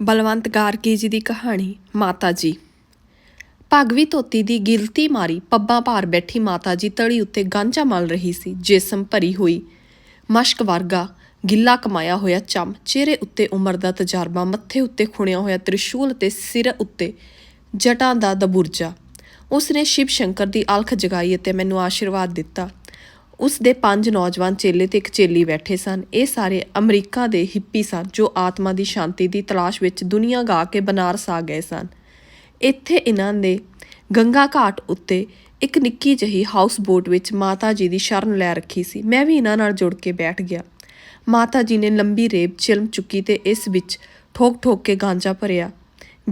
ਬਲਵੰਤ ਗਾਰਗੀ ਜੀ ਦੀ ਕਹਾਣੀ, ਮਾਤਾ ਜੀ। ਭਾਗਵੀ ਧੋਤੀ ਦੀ ਗਿਲਤੀ ਮਾਰੀ ਪੱਬਾਂ ਭਾਰ ਬੈਠੀ ਮਾਤਾ ਜੀ ਤੜੀ ਉੱਤੇ ਗਾਂਝਾ ਮਲ ਰਹੀ ਸੀ, ਜਿਸਮ ਭਰੀ ਹੋਈ। ਮਸ਼ਕ ਵਰਗਾ ਗਿੱਲਾ ਕਮਾਇਆ ਹੋਇਆ ਚੰਮ ਚਿਹਰੇ ਉੱਤੇ ਉਮਰ ਦਾ ਤਜਰਬਾ, ਮੱਥੇ ਉੱਤੇ ਖੁਣਿਆ ਹੋਇਆ ਤ੍ਰਿਸ਼ੂਲ ਤੇ ਸਿਰ ਉੱਤੇ ਜਟਾਂ ਦਾ ਦਬੁਰਜਾ। ਉਸ ਨੇ ਸ਼ਿਵ ਸ਼ੰਕਰ ਦੀ ਅਲਖ ਜਗਾਈ ਅਤੇ ਮੈਨੂੰ ਆਸ਼ੀਰਵਾਦ ਦਿੱਤਾ। ਉਸ ਦੇ ਪੰਜ ਨੌਜਵਾਨ ਚੇਲੇ ਤੇ ਇੱਕ ਚੇਲੀ ਬੈਠੇ ਸਨ। ਇਹ ਸਾਰੇ ਅਮਰੀਕਾ ਦੇ ਹਿੱਪੀ ਸਨ, ਜੋ ਆਤਮਾ ਦੀ ਸ਼ਾਂਤੀ ਦੀ ਤਲਾਸ਼ ਵਿੱਚ ਦੁਨੀਆ ਗਾ ਕੇ ਬਨਾਰਸ ਆ ਗਏ ਸਨ। ਇੱਥੇ ਇਹਨਾਂ ਨੇ ਗੰਗਾ ਘਾਟ ਉੱਤੇ ਇੱਕ ਨਿੱਕੀ ਜਿਹੀ ਹਾਊਸ ਬੋਟ ਵਿੱਚ ਮਾਤਾ ਜੀ ਦੀ ਸ਼ਰਨ ਲੈ ਰੱਖੀ ਸੀ। ਮੈਂ ਵੀ ਇਹਨਾਂ ਨਾਲ ਜੁੜ ਕੇ ਬੈਠ ਗਿਆ। ਮਾਤਾ ਜੀ ਨੇ ਲੰਬੀ ਰੇਬ ਚਿਲਮ ਚੁੱਕੀ ਤੇ ਇਸ ਵਿੱਚ ਠੋਕ ਠੋਕ ਕੇ ਗਾਂਜਾ ਭਰਿਆ।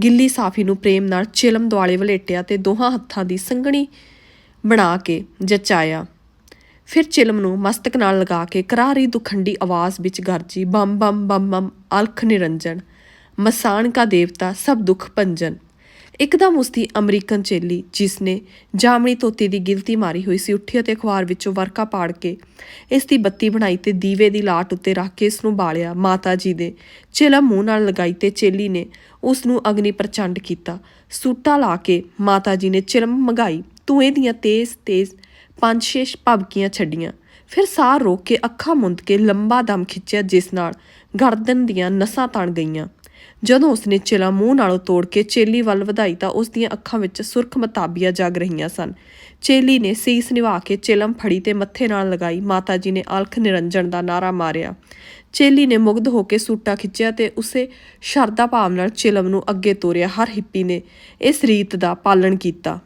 ਗਿੱਲੀ ਸਾਫੀ ਨੂੰ ਪ੍ਰੇਮ ਨਾਲ ਚਿਲਮ ਦੁਆਲੇ ਵਲੇਟਿਆ ਤੇ ਦੋਹਾਂ ਹੱਥਾਂ ਦੀ ਸੰਘਣੀ ਬਣਾ ਕੇ ਜਚਾਇਆ। ਫਿਰ ਚਿਲਮ ਨੂੰ ਮਸਤਕ ਨਾਲ ਲਗਾ ਕੇ ਕਰਾਰੀ ਦੁਖੰਡੀ ਆਵਾਜ਼ ਵਿੱਚ ਗਰਜੀ ਬੰਮ ਬੰਮ ਬੰਮ ਬੰਮ ਅਲਖ ਨਿਰੰਜਨ ਮਸਾਨ ਕਾ ਦੇਵਤਾ ਸਭ ਦੁੱਖ ਭੰਜਨ। ਇੱਕਦਮ ਉਸਦੀ ਅਮਰੀਕਨ ਚੇਲੀ ਜਿਸ ਨੇ ਜਾਮਣੀ ਤੋਤੀ ਦੀ ਗਿਲਤੀ ਮਾਰੀ ਹੋਈ ਸੀ, ਉੱਠੀ ਅਤੇ ਅਖਬਾਰ ਵਿੱਚੋਂ ਵਰਕਾ ਪਾੜ ਕੇ ਇਸ ਦੀ ਬੱਤੀ ਬਣਾਈ ਤੇ ਦੀਵੇ ਦੀ ਲਾਟ ਉੱਤੇ ਰੱਖ ਕੇ ਇਸ ਨੂੰ ਬਾਲਿਆ। ਮਾਤਾ ਜੀ ਦੇ ਚਿਲਮ ਮੂੰਹ ਨਾਲ ਲਗਾਈ ਤੇ ਚੇਲੀ ਨੇ ਉਸ ਨੂੰ ਅਗਨੀ ਪ੍ਰਚੰਡ ਕੀਤਾ। ਸੂਟਾ ਲਾ ਕੇ ਮਾਤਾ ਜੀ ਨੇ ਚਿਲਮ ਮੰਗਾਈ। ਧੂਏ ਦੀਆਂ ਤੇਜ਼ ਤੇਜ਼ ਪੰਜ ਛੇ ਭਬਕੀਆਂ ਛੱਡੀਆਂ। ਫਿਰ ਸਾਹ ਰੋਕ ਕੇ ਅੱਖਾਂ ਮੁੰਦ ਕੇ ਲੰਬਾ ਦਮ ਖਿੱਚਿਆ, ਜਿਸ ਨਾਲ ਗਰਦਨ ਦੀਆਂ ਨਸਾਂ ਤਣ ਗਈਆਂ। ਜਦੋਂ ਉਸਨੇ ਚਿਲਾ ਮੂੰਹ ਨਾਲੋਂ ਤੋੜ ਕੇ ਚੇਲੀ ਵੱਲ ਵਧਾਈ ਤਾਂ ਉਸ ਦੀਆਂ ਅੱਖਾਂ ਵਿੱਚ ਸੁਰਖ ਮਤਾਬੀਆਂ ਜਗ ਰਹੀਆਂ ਸਨ। ਚੇਲੀ ਨੇ ਸੀਸ ਨਿਵਾ ਕੇ ਚਿਲਮ ਫੜੀ ਤੇ ਮੱਥੇ ਨਾਲ ਲਗਾਈ। ਮਾਤਾ ਜੀ ਨੇ ਅਲਖ ਨਿਰੰਜਨ ਦਾ ਨਾਰਾ ਮਾਰਿਆ। ਚੇਲੀ ਨੇ ਮੁਗਧ ਹੋ ਕੇ ਸੂਟਾ ਖਿੱਚਿਆ ਤੇ ਉਸੇ ਸ਼ਰਧਾ ਭਾਵ ਨਾਲ ਚਿਲਮ ਨੂੰ ਅੱਗੇ ਤੋਰਿਆ। ਹਰ ਹਿੱਪੀ ਨੇ ਇਸ ਰੀਤ ਦਾ ਪਾਲਣ ਕੀਤਾ।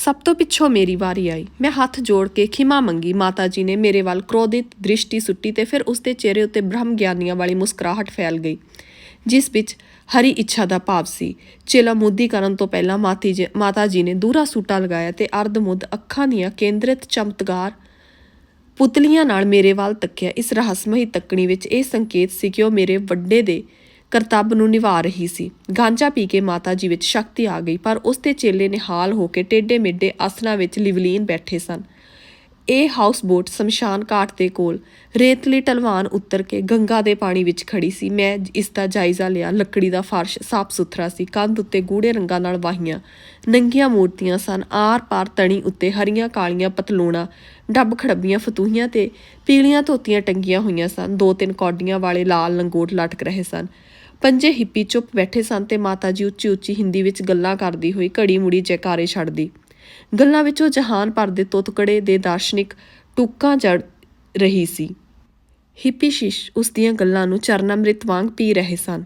ਸਭ ਤੋਂ ਪਿੱਛੋਂ ਮੇਰੀ ਵਾਰੀ ਆਈ। ਮੈਂ ਹੱਥ ਜੋੜ ਕੇ ਖਿਮਾ ਮੰਗੀ। ਮਾਤਾ ਜੀ ਨੇ ਮੇਰੇ ਵੱਲ ਕ੍ਰੋਧਿਤ ਦ੍ਰਿਸ਼ਟੀ ਸੁੱਟੀ ਤੇ ਫਿਰ ਉਸਦੇ ਚਿਹਰੇ ਉੱਤੇ ਬ੍ਰਹਮ ਗਿਆਨੀਆਂ ਵਾਲੀ ਮੁਸਕਰਾਹਟ ਫੈਲ ਗਈ, ਜਿਸ ਵਿੱਚ ਹਰੀ ਇੱਛਾ ਦਾ ਭਾਵ ਸੀ। ਚੇਲਾ ਮੁੱਦੀ ਕਰਨ ਤੋਂ ਪਹਿਲਾਂ ਮਾਤੀ ਜੀ ਮਾਤਾ ਜੀ ਨੇ ਦੂਰਾ ਸੂਟਾ ਲਗਾਇਆ ਤੇ ਅਰਧ ਮੁੱਦ ਅੱਖਾਂ ਦੀਆਂ ਕੇਂਦਰਿਤ ਚਮਤਕਾਰ ਪੁਤਲੀਆਂ ਨਾਲ ਮੇਰੇ ਵੱਲ ਤੱਕਿਆ। ਇਸ ਰਹੱਸਮਈ ਤੱਕਣੀ ਵਿੱਚ ਇਹ ਸੰਕੇਤ ਸੀ ਕਿ ਉਹ ਮੇਰੇ ਵੱਡੇ ਦੇ ਕਰਤੱਵ ਨੂੰ ਨਿਭਾ ਰਹੀ ਸੀ। ਗਾਂਜਾ ਪੀ ਕੇ ਮਾਤਾ ਜੀ ਵਿੱਚ ਸ਼ਕਤੀ ਆ ਗਈ, ਪਰ ਉਸ ਤੇ ਚੇਲੇ ਨਿਹਾਲ ਹੋ ਕੇ ਟੇਡੇ ਮੇਡੇ ਆਸਣਾ ਵਿੱਚ ਲਿਵਲੀਨ ਬੈਠੇ ਸਨ। ਇਹ ਹਾਊਸ ਬੋਟ ਸ਼ਮਸ਼ਾਨ ਘਾਟ ਦੇ ਕੋਲ ਰੇਤਲੀ ਢਲਵਾਨ ਉੱਤਰ ਕੇ ਗੰਗਾ ਦੇ ਪਾਣੀ ਵਿੱਚ ਖੜੀ ਸੀ। ਮੈਂ ਇਸ ਦਾ ਜਾਇਜ਼ਾ ਲਿਆ। ਲੱਕੜੀ ਦਾ ਫਰਸ਼ ਸਾਫ਼ ਸੁਥਰਾ ਸੀ। ਕੰਧ ਉੱਤੇ ਗੂੜੇ ਰੰਗਾਂ ਨਾਲ ਵਾਹੀਆਂ ਨੰਗੀਆਂ ਮੂਰਤੀਆਂ ਸਨ। ਆਰ-ਪਾਰ ਤਣੀ ਉੱਤੇ ਹਰੀਆਂ ਕਾਲੀਆਂ ਪਤਲੂਣਾ, ਡੱਬ ਖੜੱਬੀਆਂ ਫਤੂਹੀਆਂ ਤੇ ਪੀਲੀਆਂ ਧੋਤੀਆਂ ਟੰਗੀਆਂ ਹੋਈਆਂ ਸਨ। ਦੋ ਤਿੰਨ ਕੌਡੀਆਂ ਵਾਲੇ ਲਾਲ ਲੰਗੋਟ ਲਟਕ ਰਹੇ ਸਨ। ਪੰਜੇ ਹਿੱਪੀ ਚੁੱਪ ਬੈਠੇ ਸਨ ਤੇ ਮਾਤਾ ਜੀ ਉੱਚੀ ਉੱਚੀ ਹਿੰਦੀ ਵਿੱਚ ਗੱਲਾਂ ਕਰਦੀ ਹੋਈ ਘੜੀ ਮੁੜੀ ਜੈਕਾਰੇ ਛੱਡਦੀ। ਗੱਲਾਂ ਵਿੱਚੋਂ ਜਹਾਨ ਭਰ ਦੇ ਤੋਤਕੜੇ ਦੇ ਦਾਰਸ਼ਨਿਕ ਟੁੱਕਾਂ ਜੜ ਰਹੀ ਸੀ। ਹਿੱਪੀ ਸ਼ੀਸ਼ ਉਸ ਦੀਆਂ ਗੱਲਾਂ ਨੂੰ ਚਰਨਾਮ੍ਰਿਤ ਵਾਂਗ ਪੀ ਰਹੇ ਸਨ।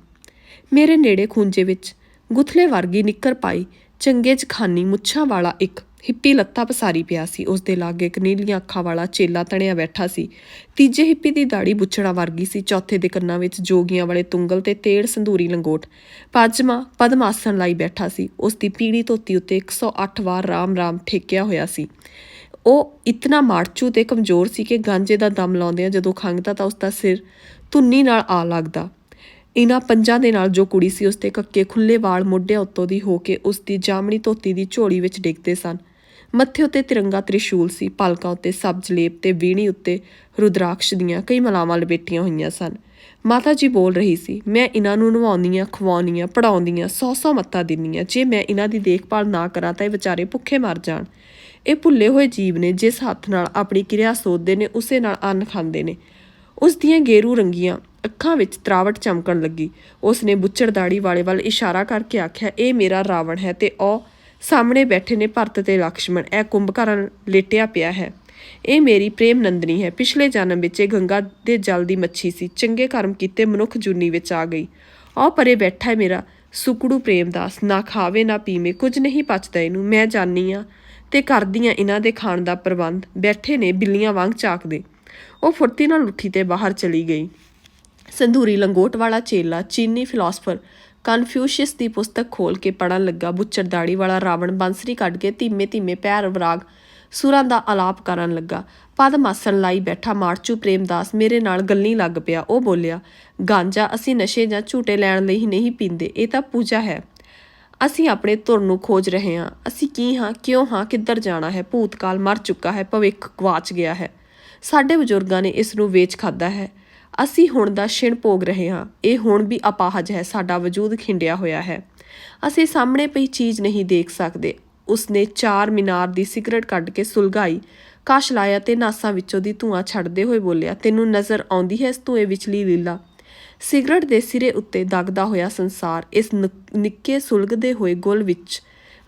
ਮੇਰੇ ਨੇੜੇ ਖੂੰਜੇ ਵਿੱਚ ਗੁਥਲੇ ਵਰਗੀ ਨਿੱਕਰ ਪਾਈ ਚੰਗੇ ਜਖਾਨੀ ਮੁੱਛਾਂ ਵਾਲਾ ਇੱਕ ਹਿੱਪੀ ਲੱਤਾਂ ਪਸਾਰੀ ਪਿਆ ਸੀ। ਉਸ ਦੇ ਲਾਗੇ ਇੱਕ ਨੀਲੀਆਂ ਅੱਖਾਂ ਵਾਲਾ ਚੇਲਾ ਤਣਿਆ ਬੈਠਾ ਸੀ। ਤੀਜੇ ਹਿੱਪੀ ਦੀ ਦਾੜੀ ਬੁੱਚੜਾ ਵਰਗੀ ਸੀ। ਚੌਥੇ ਦੇ ਕੰਨਾਂ ਵਿੱਚ ਜੋਗੀਆਂ ਵਾਲੇ ਤੁੰਗਲ ਤੇ ਤੇੜ ਸੰਧੂਰੀ ਲੰਗੋਟ। ਪੰਜਵਾਂ ਪਦਮਾਸਨ ਲਾਈ ਬੈਠਾ ਸੀ। ਉਸ ਦੀ ਪੀੜੀ ਧੋਤੀ ਉੱਤੇ 108 ਵਾਰ ਰਾਮ ਰਾਮ ਠੇਕਿਆ ਹੋਇਆ ਸੀ। ਉਹ ਇਤਨਾ ਮਾੜਚੂ ਤੇ ਕਮਜ਼ੋਰ ਸੀ ਕਿ ਗਾਂਜੇ ਦਾ ਦਮ ਲਾਉਂਦਿਆਂ ਜਦੋਂ ਖੰਗਦਾ ਤਾਂ ਉਸ ਦਾ ਸਿਰ ਧੁੰਨੀ ਨਾਲ ਆ ਲੱਗਦਾ। ਇਨ੍ਹਾਂ ਪੰਜਾਂ ਦੇ ਨਾਲ ਜੋ ਕੁੜੀ ਸੀ ਉਸ ਦੇ ਕੱਕੇ ਖੁੱਲੇ ਵਾਲ ਮੋਢਿਆਂ ਉੱਤੋਂ ਦੀ ਹੋ ਕੇ ਉਸ ਦੀ ਜਾਮਣੀ ਧੋਤੀ ਦੀ ਝੋਲੀ ਵਿੱਚ ਡਿੱਗਦੇ ਸਨ। ਮੱਥੇ ਉੱਤੇ ਤਿਰੰਗਾ ਤ੍ਰਿਸ਼ੂਲ ਸੀ, ਪਾਲਕਾਂ ਉੱਤੇ ਸਬਜ਼ ਲੇਪ ਤੇ ਵੀਣੀ ਉੱਤੇ ਰੁਦਰਾਕਸ਼ ਦੀਆਂ ਕਈ ਮਲਾਵਾਂ ਲਪੇਟੀਆਂ ਹੋਈਆਂ ਸਨ। ਮਾਤਾ ਜੀ ਬੋਲ ਰਹੀ ਸੀ, ਮੈਂ ਇਹਨਾਂ ਨੂੰ ਨਵਾਉਂਦੀਆਂ, ਖਵਾਉਂਦੀਆਂ ਪੜਾਉਂਦੀਆਂ ਸੌ ਸੌ ਮੱਤਾ ਦਿੰਦੀਆਂ ਜੇ ਮੈਂ ਇਹਨਾਂ ਦੀ ਦੇਖਭਾਲ ਨਾ ਕਰਾਂ ਤਾਂ ਇਹ ਵਿਚਾਰੇ ਭੁੱਖੇ ਮਰ ਜਾਣ। ਇਹ ਭੁੱਲੇ ਹੋਏ ਜੀਵ ਨੇ ਜਿਸ ਹੱਥ ਨਾਲ ਆਪਣੀ ਕਿਰਿਆ ਸੋਧਦੇ ਨੇ, ਉਸੇ ਨਾਲ ਅੰਨ ਖਾਂਦੇ ਨੇ। ਉਸ ਦੀਆਂ ਗੇਰੂ ਰੰਗੀਆਂ ਅੱਖਾਂ ਵਿੱਚ ਤਰਾਵਟ ਚਮਕਣ ਲੱਗੀ। ਉਸ ਨੇ ਬੁੱਚੜ ਦਾੜੀ ਵਾਲੇ ਵੱਲ ਇਸ਼ਾਰਾ ਕਰਕੇ ਆਖਿਆ, ਇਹ ਮੇਰਾ ਰਾਵਣ ਹੈ ਤੇ ਉਹ ਸਾਹਮਣੇ ਬੈਠੇ ਨੇ ਭਰਤ ਤੇ ਲਕਸ਼ਮਣ। ਇਹ ਕੁੰਭਕਰਨ ਲੇਟਿਆ ਪਿਆ ਹੈ। ਇਹ ਮੇਰੀ ਪ੍ਰੇਮ ਨੰਦਨੀ ਹੈ। ਪਿਛਲੇ ਜਨਮ ਵਿੱਚ ਇਹ ਗੰਗਾ ਦੇ ਜਲ ਦੀ ਮੱਛੀ ਸੀ। ਚੰਗੇ ਕਰਮ ਕੀਤੇ ਮਨੁੱਖ ਜੁਨੀ ਵਿੱਚ ਆ ਗਈ। ਉਹ ਪਰੇ ਬੈਠਾ ਹੈ ਮੇਰਾ ਸੁਕੜੂ ਪ੍ਰੇਮਦਾਸ। ਨਾ ਖਾਵੇ, ਨਾ ਪੀਵੇ, ਕੁਝ ਨਹੀਂ ਪਚਦਾ ਇਹਨੂੰ। ਮੈਂ ਜਾਣੀ ਆ ਤੇ ਕਰਦੀਆਂ ਇਹਨਾਂ ਦੇ ਖਾਣ ਦਾ ਪ੍ਰਬੰਧ। ਬੈਠੇ ਨੇ ਬਿੱਲੀਆਂ ਵਾਂਗ ਚਾਕਦੇ। ਉਹ ਫੁਰਤੀ ਨਾਲ ਉੱਠੀ ਤੇ ਬਾਹਰ ਚਲੀ ਗਈ। ਸੰਧੂਰੀ ਲੰਗੋਟ ਵਾਲਾ ਚੇਲਾ, ਚੀਨੀ ਫਿਲਾਸਫਰ ਕਨਫਿਊਸ਼ੀਅਸ ਦੀ ਪੁਸਤਕ ਖੋਲ ਕੇ ਪੜਨ ਲੱਗਾ। ਬੁੱਚੜ ਦਾੜੀ ਵਾਲਾ ਰਾਵਣ ਬੰਸਰੀ ਕੱਢ ਕੇ ਧੀਮੇ ਧੀਮੇ ਪੈਰ ਵਰਾਗ ਸੁਰਾਂ ਦਾ ਆਲਾਪ ਕਰਨ ਲੱਗਾ। ਪਦ ਮਾਸਣ ਲਾਈ ਬੈਠਾ ਮਾਰਚੂ ਪ੍ਰੇਮਦਾਸ ਮੇਰੇ ਨਾਲ ਗੱਲੀ ਲੱਗ ਪਿਆ। ਉਹ ਬੋਲਿਆ, ਗਾਂਜਾ, ਅਸੀਂ ਨਸ਼ੇ ਜਾਂ ਝੂਟੇ ਲੈਣ ਲਈ ਨਹੀਂ ਪੀਂਦੇ, ਇਹ ਤਾਂ ਪੂਜਾ ਹੈ। ਅਸੀਂ ਆਪਣੇ ਧੁਰ ਨੂੰ ਖੋਜ ਰਹੇ ਹਾਂ। ਅਸੀਂ ਕੀ ਹਾਂ, ਕਿਉਂ ਹਾਂ, ਕਿੱਧਰ ਜਾਣਾ ਹੈ? ਭੂਤਕਾਲ ਮਰ ਚੁੱਕਾ ਹੈ, ਭਵਿੱਖ ਗਵਾਚ ਗਿਆ ਹੈ। ਸਾਡੇ ਬਜ਼ੁਰਗਾਂ ਨੇ ਇਸ ਨੂੰ ਵੇਚ ਖਾਦਾ ਹੈ। ਅਸੀਂ ਹੁਣ ਦਾ ਛਿਣ ਭੋਗ ਰਹੇ ਹਾਂ। ਇਹ ਹੁਣ ਵੀ ਅਪਾਹਜ ਹੈ, ਸਾਡਾ ਵਜੂਦ ਖਿੰਡਿਆ ਹੋਇਆ ਹੈ। ਅਸੀਂ ਸਾਹਮਣੇ ਪਈ ਚੀਜ਼ ਨਹੀਂ ਦੇਖ ਸਕਦੇ। ਉਸਨੇ ਚਾਰ ਮੀਨਾਰ ਦੀ ਸਿਗਰਟ ਕੱਢ ਕੇ ਸੁਲਗਾਈ। ਕਾਸ਼ ਲਾਇਆ ਤੇ ਨਾਸਾਂ ਵਿੱਚੋਂ ਦੀ ਧੂਆਂ ਛੱਡਦੇ ਹੋਏ ਬੋਲਿਆ, ਤੈਨੂੰ ਨਜ਼ਰ ਆਉਂਦੀ ਹੈ ਇਸ ਧੂਏ ਵਿਚਲੀ ਲੀਲਾ? ਸਿਗਰਟ ਦੇ ਸਿਰੇ ਉੱਤੇ ਦਗਦਾ ਹੋਇਆ ਸੰਸਾਰ, ਇਸ ਨਿੱਕੇ ਸੁਲਗਦੇ ਹੋਏ ਗੁਲ ਵਿੱਚ